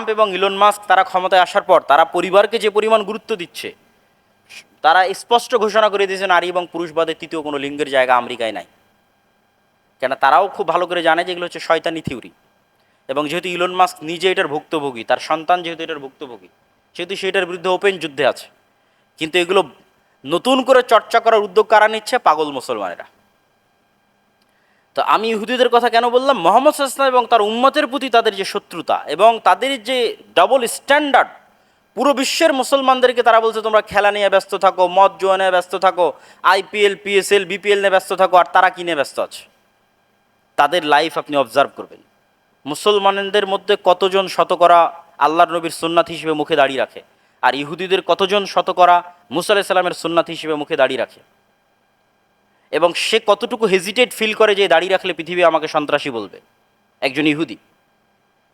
Trump এবং Elon Musk তারা ক্ষমতায় আসার পর তারা পরিবারকে যে পরিমাণ গুরুত্ব দিচ্ছে, তারা স্পষ্ট ঘোষণা করে দিয়েছে নারী এবং পুরুষবাদের তৃতীয় কোনো লিঙ্গের জায়গা আমেরিকায় নাই। কেন তারাও খুব ভালো করে জানে যে এগুলো হচ্ছে শয়তানি থিওরি। এবং যেহেতু ইলন মাস্ক নিজে এটার ভুক্তভোগী, তার সন্তান যেহেতু এটার ভুক্তভোগী, সেহেতু সেটার বিরুদ্ধে ওপেন যুদ্ধে আছে। কিন্তু এগুলো নতুন করে চর্চা করার উদ্যোগ কারা নিচ্ছে? পাগল মুসলমানেরা। তো আমি ইহুদিদের কথা কেন বললাম? মোহাম্মদ সাল্লাম এবং তার উম্মতের প্রতি তাদের যে শত্রুতা এবং তাদের যে ডাবল স্ট্যান্ডার্ড পুরো বিশ্বের মুসলমানদেরকে তারা বলছে, তোমরা খেলা নিয়ে ব্যস্ত থাকো, মদ, জোয়া নিয়ে ব্যস্ত থাকো, আইপিএল, পিএসএল, বিপিএল নিয়ে ব্যস্ত থাকো, আর তারা কি নিয়ে ব্যস্ত আছে? তাদের লাইফ আপনি অবজার্ভ করবেন। মুসলমানদের মধ্যে কতজন শতকরা আল্লাহর নবীর সুন্নাত হিসেবে মুখে দাঁড়িয়ে রাখে? আর ইহুদিদের কতজন শতকরা মুসা আলাইহিস সাল্লামের সুন্নাত হিসেবে মুখে দাঁড়িয়ে রাখে? এবং সে কতটুকু হেজিটেট ফিল করে যে দাঁড়িয়ে রাখলে পৃথিবী আমাকে সন্ত্রাসী বলবে? একজন ইহুদি।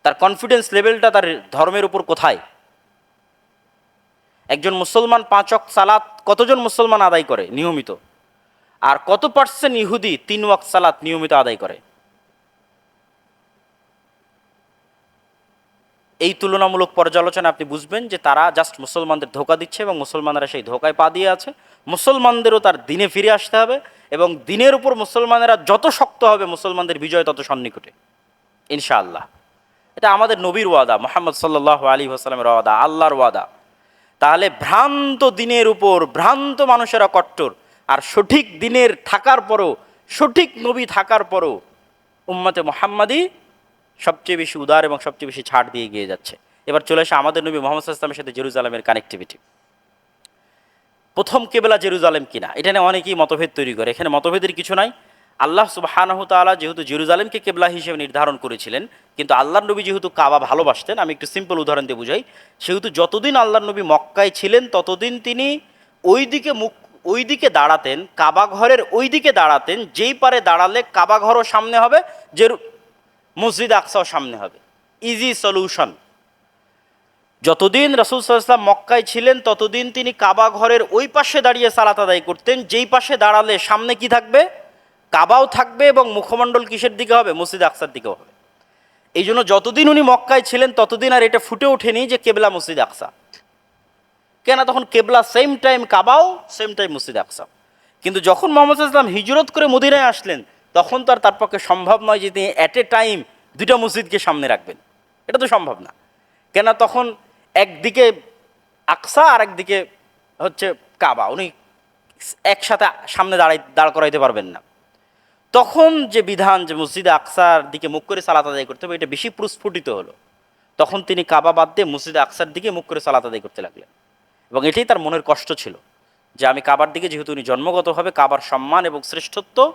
তার কনফিডেন্স লেভেলটা তার ধর্মের উপর কোথায়? একজন মুসলমান পাঁচক সালাত কতজন মুসলমান আদায় করে? নিয়মিত। আর কত পার্সেন্ট ইহুদি তিন ওয়াক সালাত নিয়মিত আদায় করে? এই তুলনামূলক পর্যালোচনা আপনি বুঝবেন যে তারা জাস্ট মুসলমানদের ধোকা দিচ্ছে এবং মুসলমানেরা সেই ধোকায় পা দিয়ে আছে। মুসলমানদেরও তার দিনে ফিরে আসতে হবে এবং দিনের উপর মুসলমানেরা যত শক্ত হবে, মুসলমানদের বিজয় তত সন্নিকটে। ইনশাআল্লাহ। এটা আমাদের নবীর ওয়াদা, মোহাম্মদ সাল্লাহ আলী হাসলামের ওয়াদা, আল্লাহর ওয়াদা। তাহলে ভ্রান্ত দিনের উপর, ভ্রান্ত মানুষেরা কট্টর। আর সঠিক দিনের থাকার পরও, সঠিক নবী থাকার পরও উম্মতে মোহাম্মদী সবচেয়ে বেশি উদার এবং সবচেয়ে বেশি ছাড় দিয়ে গিয়ে যাচ্ছে। এবার চলে আসে আমাদের নবী মোহাম্মদ ইসলামের সাথে জেরুজালেমের কানেক্টিভিটি প্রথম কেবেলা জেরুজালেম কিনা? এটা নিয়ে অনেকেই মতভেদ তৈরি করে। এখানে মতভেদের কিছু নাই। আল্লাহ সুবাহানাহু তাআলা যেহেতু জেরুজালেমকে কেবলা হিসেবে নির্ধারণ করেছিলেন, কিন্তু আল্লাহর নবী যেহেতু কাবা ভালোবাসতেন, আমি একটু সিম্পল উদাহরণ দিয়ে বুঝাই। সেহেতু যতদিন আল্লাহর নবী মক্কায় ছিলেন, ততদিন তিনি ওই দিকে মুখ ওই দিকে দাঁড়াতেন, কাবা ঘরের ওই দিকে দাঁড়াতেন, যেই পারে দাঁড়ালে কাবা ঘরও সামনে হবে যে মসজিদ আকসাও সামনে হবে। ইজি সলিউশন যতদিন রসুল সাল্লাম মক্কায় ছিলেন, ততদিন তিনি কাবা ঘরের ওই পাশে দাঁড়িয়ে সালাত আদায় করতেন। যেই পাশে দাঁড়ালে সামনে কি থাকবে? কাবাও থাকবে এবং মুখমণ্ডল কিসের দিকে হবে? মসজিদ আকসার দিকেও হবে। এই জন্য যতদিন উনি মক্কায় ছিলেন, ততদিন আর এটা ফুটে ওঠেনি যে কেবলা মসজিদ আকসা। কেন তখন কেবলা সেম টাইম কাবাও সেম টাইম মসজিদ আকসা। কিন্তু যখন মোহাম্মদ ইসলাম হিজরত করে মদিনায় আসলেন তখন তো আর তার পক্ষে সম্ভব নয় যে তিনি অ্যাট এ টাইম দুইটা মসজিদকে সামনে রাখবেন। এটা তো সম্ভব না। কেন তখন একদিকে আকসা আর একদিকে হচ্ছে কাবা। উনি একসাথে সামনে দাঁড়াই, দাঁড় করাইতে পারবেন না। তখন যে বিধান যে মসজিদে আকসার দিকে মুখ করে সালাত আদায় করতে হবে, এটা বেশি প্রস্ফুটিত হলো। তখন তিনি কাবা বাদ দিয়ে মসজিদে আকসার দিকে মুখ করে সালাত আদায় করতে লাগলেন। এবং এটাই তার মনের কষ্ট ছিল যে আমি কাবার দিকে, যেহেতু উনি জন্মগতভাবে কাবার সম্মান এবং শ্রেষ্ঠত্ব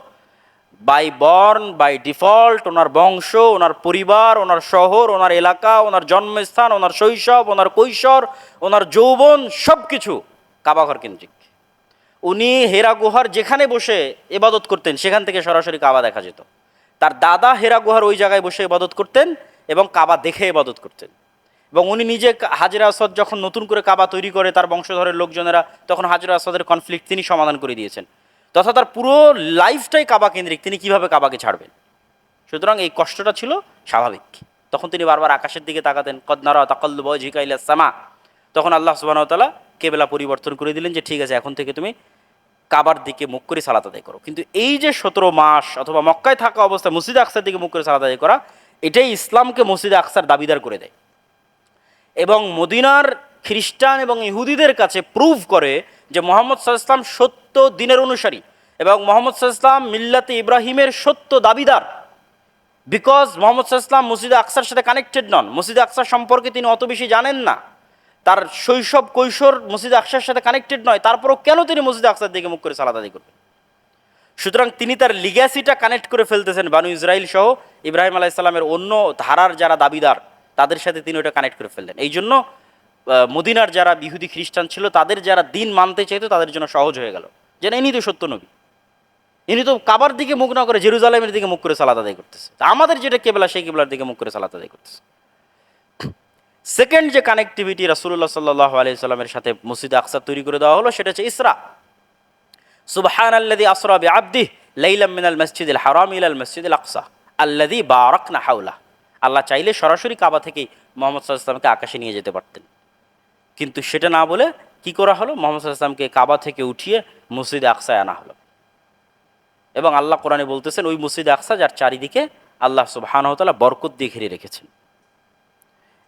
বাই বর্ন বাই ডিফল্ট ওনার বংশ, ওনার পরিবার, ওনার শহর, ওনার এলাকা, ওনার জন্মস্থান, ওনার শৈশব, ওনার কৈশোর, ওনার যৌবন সব কিছু কাবাঘর কেন্দ্রিক। উনি হেরা গুহার যেখানে বসে এবাদত করতেন, সেখান থেকে সরাসরি কাবা দেখা যেত। তার দাদা হেরা গুহার ওই জায়গায় বসে ইবাদত করতেন এবং কাবা দেখে ইবাদত করতেন। এবং উনি নিজে হাজিরা আসাদ যখন নতুন করে কাবা তৈরি করে তার বংশধরের লোকজনেরা, তখন হাজিরা আসাদের কনফ্লিক্ট তিনি সমাধান করে দিয়েছেন। তথা তার পুরো লাইফটাই কাবা কেন্দ্রিক তিনি কীভাবে কাবাকে ছাড়বেন? সুতরাং এই কষ্টটা ছিল স্বাভাবিক। তখন তিনি বারবার আকাশের দিকে তাকাতেন কদনারা তাকল্লু ঝিকাইলা সামা। তখন আল্লাহ সুবাহতালা কেবেলা পরিবর্তন করে দিলেন যে, ঠিক আছে, এখন থেকে তুমি কাবার দিকে মুখ করে সালাত আদায় করো। কিন্তু এই যে সতেরো মাস অথবা মক্কায় থাকা অবস্থায় মসজিদ আকসার দিকে মুখ করে সালাত আদায় করা, এটাই ইসলামকে মসজিদ আকসার দাবিদার করে দেয়। এবং মদিনার খ্রিস্টান এবং ইহুদিদের কাছে প্রুভ করে যে মোহাম্মদ সাল্লাম সত্য দিনের অনুসারী এবং মোহাম্মদ সাল্লাম মিল্লাতে ইব্রাহিমের সত্য দাবিদার। বিকজ মোহাম্মদ সাল্লাম মসজিদে আকসার সাথে কানেক্টেড নন, মসজিদে আকসার সম্পর্কে তিনি অত বেশি জানেন না। তার শৈশব কৈশোর মসজিদে আকসার সাথে কানেক্টেড নয়, তারপরও কেন তিনি মসজিদে আকসার দিকে মুখ করে সালাদ আদায় করবেন? সুতরাং তিনি তার লিগ্যাসিটা কানেক্ট করে ফেলতেছেন বানু ইসরায়েল সহ ইব্রাহিম আলাইসাল্লামের অন্য ধারার যারা দাবিদার, তাদের সাথে তিনি ওটা কানেক্ট করে ফেললেন। এই জন্য মদিনার যারা বিহুদি খ্রিস্টান ছিল, তাদের যারা দিন মানতে চাইতো, তাদের জন্য সহজ হয়ে গেল। যেন ইনি তো সত্য নবী। ইনি তো কাবার দিকে মুখ না করে জেরুজালেমের দিকে মুখ করে সালাদ আদায় করতেছে। আমাদের যেটা কেবলা, সেই কেবলার দিকে মুখ করে সালাদ আদায় করতেছে। সেকেন্ড যে কানেক্টিভিটি রাসুল্লাহ সাল্লাহ আলি সাল্লামের সাথে মসজিদ আকসা তৈরি করে দেওয়া হলো, সেটা হচ্ছে ইসরা। সুবহান আল্লাদি আসরা বি আব্দিহ লাইলাম মিনাল মসজিদুল হারাম ইলাল মসজিদুল আকসা আল্লাদি বারাকনা হাউলা আল্লাহ চাইলে সরাসরি কাবা থেকেই মোহাম্মদ সাল্লাহ ইসলামকে আকাশে নিয়ে যেতে পারতেন। কিন্তু সেটা না বলে কি করা হলো? মোহাম্মদ সাল্লাহ ইসলামকে কাবা থেকে উঠিয়ে মসজিদে আকসায় আনা হলো। এবং আল্লাহ কোরআনে বলতেছেন, ওই মসজিদ আকসা, যার চারিদিকে আল্লাহ সুবাহানহতালা বরকত দিয়ে ঘিরে রেখেছেন।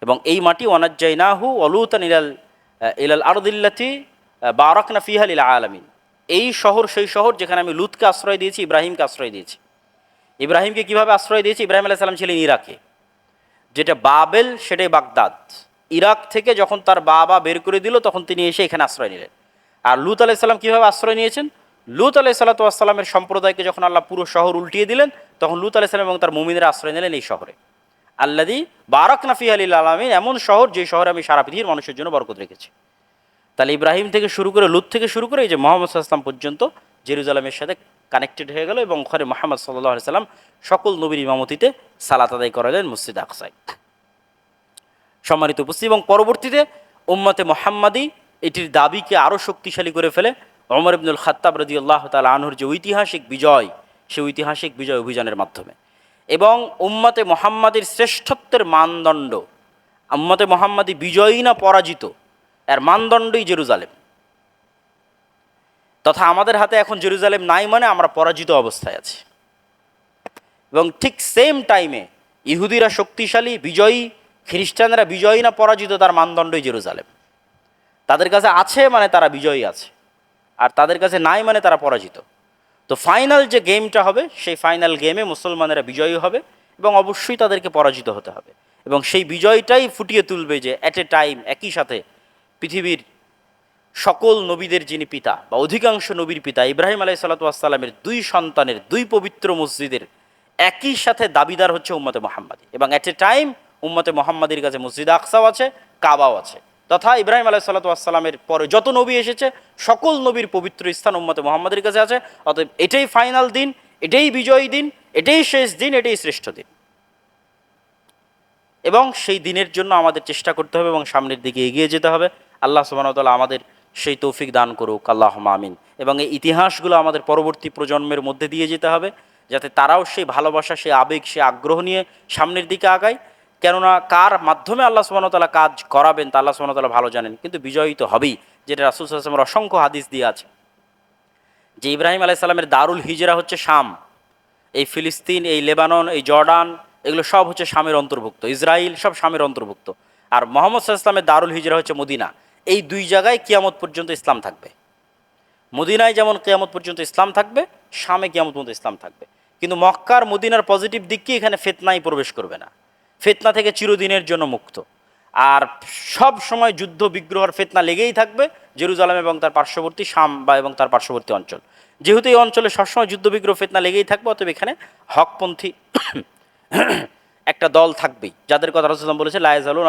এবং এই মাটি অনাজ্জাইনাহু অলুতান ইলাল ইলাল আরদিল্লাতি বারাকনা ফিহাল ইলা আলামিন। এই শহর, সেই শহর যেখানে আমি লুতকে আশ্রয় দিয়েছি, ইব্রাহিমকে আশ্রয় দিয়েছি। ইব্রাহিমকে কীভাবে আশ্রয় দিয়েছি? ইব্রাহিম আলাইহিস সালাম ছিলেন ইরাকে, যেটা বাবেল, সেটাই বাগদাদ। ইরাক থেকে যখন তার বাবা বের করে দিল, তখন তিনি এসে এখানে আশ্রয় নিলেন। আর লুত আলাইসাল্লাম কীভাবে আশ্রয় নিয়েছেন? লুত আলাই সম্প্রদায়কে যখন আল্লাহ পুরো শহর উল্টিয়ে দিলেন, তখন লুত আলাইসাল্লাম এবং তার মুমিনের আশ্রয় নিলেন এই শহরে। আল্লাদি বারাক নাফি আলী আলমিন, এমন শহর যে শহরে আমি সারা পৃথিবীর মানুষের জন্য বরকত রেখেছি। তাহলে ইব্রাহিম থেকে শুরু করে, লুত থেকে শুরু করে এই যে মোহাম্মদ সাল্লাম পর্যন্ত জেরুজালামের সাথে কানেক্টেড হয়ে গেল এবং ওখানে মোহাম্মদ সাল্লাহ সাল্লাম সকল নবীর ইমামতিতে সালাত আদায় করালেন মসজিদ আকসাই সম্মানিত উপস্থিত এবং পরবর্তীতে উম্মতে মোহাম্মদী এটির দাবিকে আরও শক্তিশালী করে ফেলে। অমর ইবনুল খাত্তাব রদি আল্লাহ তাল আনহুর যে ঐতিহাসিক বিজয়, সে ঐতিহাসিক বিজয় অভিযানের মাধ্যমে। এবং উম্মতে মোহাম্মদের শ্রেষ্ঠত্বের মানদণ্ড, উম্মতে মোহাম্মদী বিজয়ী না পরাজিত, এর মানদণ্ডই জেরুজালেম। তথা আমাদের হাতে এখন জেরুজালেম নাই মানে আমরা পরাজিত অবস্থায় আছি। এবং ঠিক সেম টাইমে ইহুদিরা শক্তিশালী, বিজয়ী খ্রিস্টানরা বিজয়ী না পরাজিত তার মানদণ্ডই জেরুজালেম। তাদের কাছে আছে মানে তারা বিজয়ী আছে, আর তাদের কাছে নাই মানে তারা পরাজিত। তো ফাইনাল যে গেমটা হবে, সেই ফাইনাল গেমে মুসলমানেরা বিজয়ী হবে এবং অবশ্যই তাদেরকে পরাজিত হতে হবে। এবং সেই বিজয়টাই ফুটিয়ে তুলবে যে অ্যাট এ টাইম একই সাথে পৃথিবীর সকল নবীদের যিনি পিতা বা অধিকাংশ নবীর পিতা, ইব্রাহিম আলাই সাল্লাতামের দুই সন্তানের দুই পবিত্র মসজিদের একই সাথে দাবিদার হচ্ছে উম্মতে মোহাম্মদী। এবং অ্যাট এ টাইম উম্মতে মোহাম্মদীর কাছে মসজিদ আকসাও আছে, কাবাও আছে। তথা ইব্রাহিম আলাহ সাল্লাতামের পরে যত নবী এসেছে, সকল নবীর পবিত্র স্থান উম্মতে মোহাম্মদের কাছে আছে। অতএব এটাই ফাইনাল দিন, এটাই বিজয়ী দিন, এটাই শেষ দিন, এটাই শ্রেষ্ঠ দিন। এবং সেই দিনের জন্য আমাদের চেষ্টা করতে হবে এবং সামনের দিকে এগিয়ে যেতে হবে। আল্লাহ সুবাহতাল্লাহ আমাদের সেই তৌফিক দান করুক আল্লাহ মামিন এবং এই ইতিহাসগুলো আমাদের পরবর্তী প্রজন্মের মধ্যে দিয়ে যেতে হবে, যাতে তারাও সেই ভালোবাসা, সেই আবেগ, সেই আগ্রহ নিয়ে সামনের দিকে আগায়। কেননা কার মাধ্যমে আল্লাহ সুবাহতাল্লাহ কাজ করাবেন তা আল্লাহ সুবাহতাল্লাহ ভালো জানেন, কিন্তু বিজয়ী তো হবেই, যেটা রাসুল সাল্লামের অসংখ্য হাদিস দিয়ে আছে। যে ইব্রাহিম আলাইসাল্লামের দারুল হিজরা হচ্ছে শাম, এই ফিলিস্তিন, এই লেবানন, এই জর্ডান, এগুলো সব হচ্ছে শামের অন্তর্ভুক্ত ইসরায়েল সব শামের অন্তর্ভুক্ত। আর মোহাম্মদ সাল্লামের দারুল হিজরা হচ্ছে মদিনা, এই দুই জায়গায় কিয়ামত পর্যন্ত ইসলাম থাকবে। মদিনায় যেমন কিয়ামত পর্যন্ত ইসলাম থাকবে, শামে কিয়ামত পর্যন্ত ইসলাম থাকবে। কিন্তু মক্কার মদিনার পজিটিভ দিককে এখানে ফেতনাই প্রবেশ করবে না। ফেতনা থেকে চিরদিনের জন্য মুক্ত। আর সব সময় যুদ্ধ বিগ্রহর ফেতনা লেগেই থাকবে জেরুজালাম এবং তার পার্শ্ববর্তী শাম বা এবং তার পার্শ্ববর্তী অঞ্চল। যেহেতু এই অঞ্চলে সবসময় যুদ্ধ বিগ্রহ ফেতনা লেগেই থাকবে, অতএব এখানে হকপন্থী একটা দল থাকবেই। যাদের কথা রসুলাম বলেছে লায়াজালু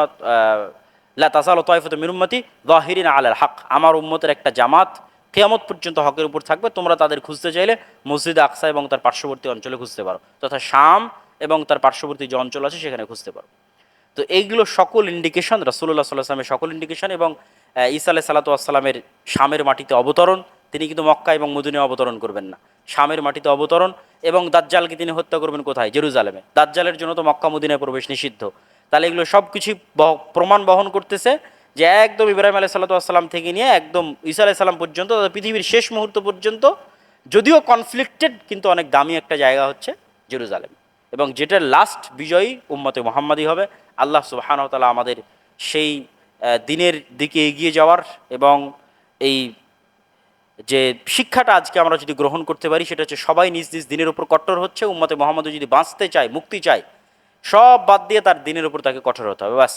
লা তাসাল তয়ফত মিনুম্মতি জাহিরিন আলাল হক। আমার উম্মতের একটা জামাত কেয়ামত পর্যন্ত হকের উপর থাকবে, তোমরা তাদের খুঁজতে চাইলে মসজিদ আকসা এবং তার পার্শ্ববর্তী অঞ্চলে খুঁজতে পারো। তথা শাম এবং তার পার্শ্ববর্তী যে অঞ্চল আছে সেখানে খুঁজতে পারো তো এইগুলো সকল ইন্ডিকেশন রাসুল্লাহ সাল্লাহ সাল্লামের সকল ইন্ডিকেশন এবং ঈসা আলাহ সাল্লাতু আসসালামের শামের মাটিতে অবতরণ, তিনি কিন্তু মক্কা এবং মদিনে অবতরণ করবেন না। শামের মাটিতে অবতরণ এবং দাজ্জালকে তিনি হত্যা করবেন কোথায়? জেরুজালেমে। দাজ্জালের জন্য তো মক্কা মদিনায় প্রবেশ নিষিদ্ধ। তাহলে এগুলো সব কিছুই প্রমাণ বহন করতেছে যে একদম ইব্রাহিম আলাহ সাল্লাম থেকে নিয়ে একদম ঈসা আলাহ সাল্লাম পর্যন্ত পৃথিবীর শেষ মুহূর্ত পর্যন্ত, যদিও কনফ্লিক্টেড কিন্তু অনেক দামি একটা জায়গা হচ্ছে জেরুজালেম। এবং যেটার লাস্ট বিজয়ী উম্মতে মোহাম্মদী হবে, আল্লাহ সুবাহানতালা আমাদের সেই দিনের দিকে এগিয়ে যাওয়ার এবং এই যে শিক্ষাটা আজকে আমরা যদি গ্রহণ করতে পারি, সেটা হচ্ছে সবাই নিজ নিজ দিনের উপর কট্টর হচ্ছে, উম্মতে মোহাম্মদ যদি বাঁচতে চায়, মুক্তি চায়, সব বাদ দিয়ে তার দিনের উপর তাকে কঠোর হতে হবে, ব্যাস।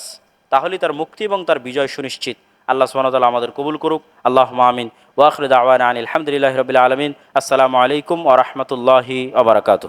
তাহলেই তার মুক্তি এবং তার বিজয় সুনিশ্চিত। আল্লাহ সুবাহতাল্লাহ আমাদের কবুল করুক। আল্লাহ মামিন ওয়াখরুদ আওয়ান আলহামদুলিল্লাহ রবিল আলমিন। আসসালামু আলাইকুম ওরহমতুল্লাহি আবরকাতু